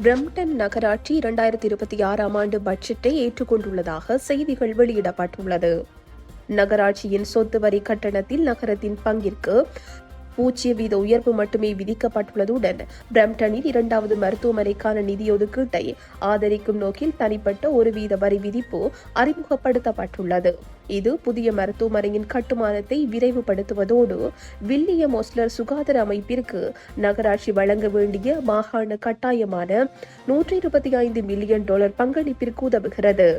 Brampton நகராட்சி இரண்டாயிரத்தி இருபத்தி ஆறாம் ஆண்டு பட்ஜெட்டை ஏற்றுக்கொண்டுள்ளதாக செய்திகள் வெளியிடப்பட்டுள்ளது. நகராட்சியின் சொத்து வரி கட்டணத்தில் நகரத்தின் பங்கிற்கு பூஜ்ஜிய வீத உயர்வு மட்டுமே விதிக்கப்பட்டுள்ளதுடன் பிரம்டனில் இரண்டாவது மருத்துவமனைக்கான நிதி ஒதுக்கீட்டை ஆதரிக்கும் நோக்கில் தனிப்பட்ட ஒரு வீத வரி விதிப்பு அறிமுகப்படுத்தப்பட்டுள்ளது. இது புதிய மருத்துவமனையின் கட்டுமானத்தை விரைவுபடுத்துவதோடு வில்லியம் ஒஸ்லர் சுகாதார அமைப்பிற்கு நகராட்சி வழங்க வேண்டிய மாகாண கட்டாயமான நூற்றி இருபத்தி ஐந்து மில்லியன் டாலர் பங்களிப்பிற்கு உதவுகிறது.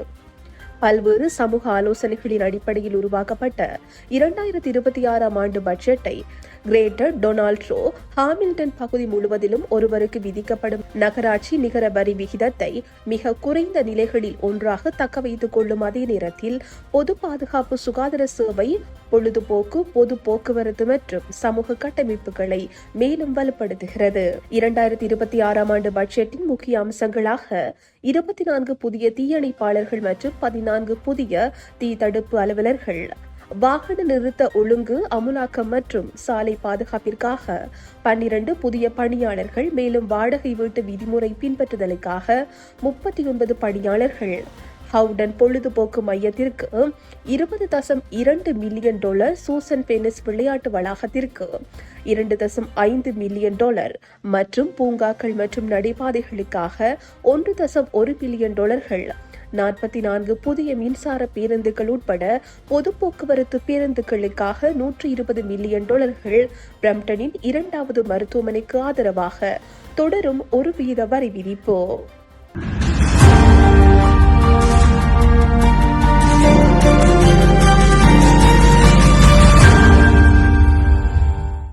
பல்வேறு சமூக ஆலோசனைகளின் அடிப்படையில் உருவாக்கப்பட்ட இரண்டாயிரத்தி இருபத்தி ஆறாம் ஆண்டு பட்ஜெட்டை கிரேட்டர் டொனால்ட்ரோ ஹாமில்டன் பகுதி முழுவதிலும் ஒருவருக்கு விதிக்கப்படும் நகராட்சி நிகர வரி விகிதத்தை மிக குறைந்த நிலைகளில் ஒன்றாக தக்க வைத்துக் கொள்ளும் அதே நேரத்தில் பொது பாதுகாப்பு சுகாதார சேவை பொழுதுபோக்கு பொது போக்குவரத்து மற்றும் சமூக கட்டமைப்புகளை மேலும் வலுப்படுத்துகிறது. இரண்டாயிரத்தி இருபத்தி ஆறாம் ஆண்டு பட்ஜெட்டின் முக்கிய அம்சங்களாக இருபத்தி நான்கு புதிய தீயணைப்பாளர்கள் மற்றும் பதினான்கு புதிய தீ தடுப்பு அலுவலர்கள் வாகன நிறுத்த ஒழுங்கு அமுலாக்கம் மற்றும் சாலை பாதுகாப்பிற்காக பன்னிரண்டு புதிய பணியாளர்கள் மேலும் வாடகை வீட்டு விதிமுறை பின்பற்றுதலுக்காக முப்பத்தி ஒன்பது பணியாளர்கள். ஹவுடன் பொழுதுபோக்கு மையத்திற்கு இருபது தசம் இரண்டு மில்லியன் டாலர் சூசன் பெனிஸ் விளையாட்டு வளாகத்திற்கு இரண்டு தசம் ஐந்து மில்லியன் டாலர் மற்றும் பூங்காக்கள் மற்றும் நடைபாதைகளுக்காக ஒன்று தசம் ஒரு மில்லியன் டாலர்கள். நாற்பத்தி நான்கு புதிய மின்சார பேருந்துகள் உட்பட பொது போக்குவரத்து பேருந்துகளுக்காக நூற்றி இருபது மில்லியன் டாலர்கள் பிரம்டனின் இரண்டாவது மருத்துவமனைக்கு ஆதரவாக தொடரும் ஒரு வீத வரி விதிப்பு.